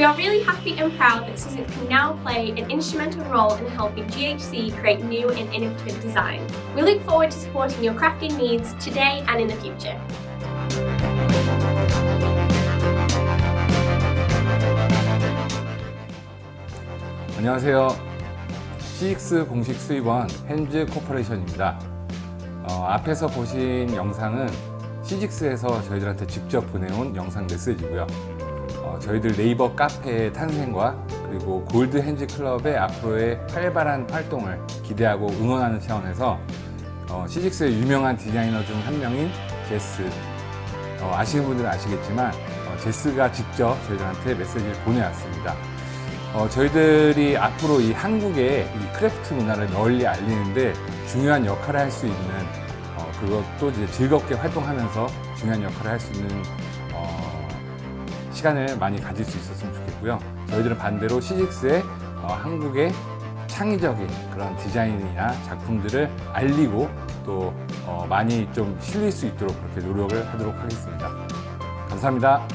We are really happy and proud that CISIC can now play an instrumental role in helping GHC create new and innovative designs. We look forward to supporting your crafting needs today and in the future. 안녕하세요. CX 공식 수입원 헨즈 코퍼레이션입니다. 어, 앞에서 보신 영상은 CGX에서 저희들한테 직접 보내온 영상 메시지고요. 어, 저희들 네이버 카페의 탄생과 그리고 골드 헨즈 클럽의 앞으로의 활발한 활동을 기대하고 응원하는 차원에서 어, CGX의 유명한 디자이너 중 한 명인 제스 어, 아시는 분들은 아시겠지만 어, 제스가 직접 저희들한테 메시지를 보내왔습니다. 어, 저희들이 앞으로 이 한국의 이 크래프트 문화를 널리 알리는데 중요한 역할을 할 수 있는 어, 그것도 이제 즐겁게 활동하면서 중요한 역할을 할 수 있는 어, 시간을 많이 가질 수 있었으면 좋겠고요. 저희들은 반대로 시직스의 어, 한국의 창의적인 그런 디자인이나 작품들을 알리고 또 어, 많이 좀 실릴 수 있도록 그렇게 노력을 하도록 하겠습니다. 감사합니다.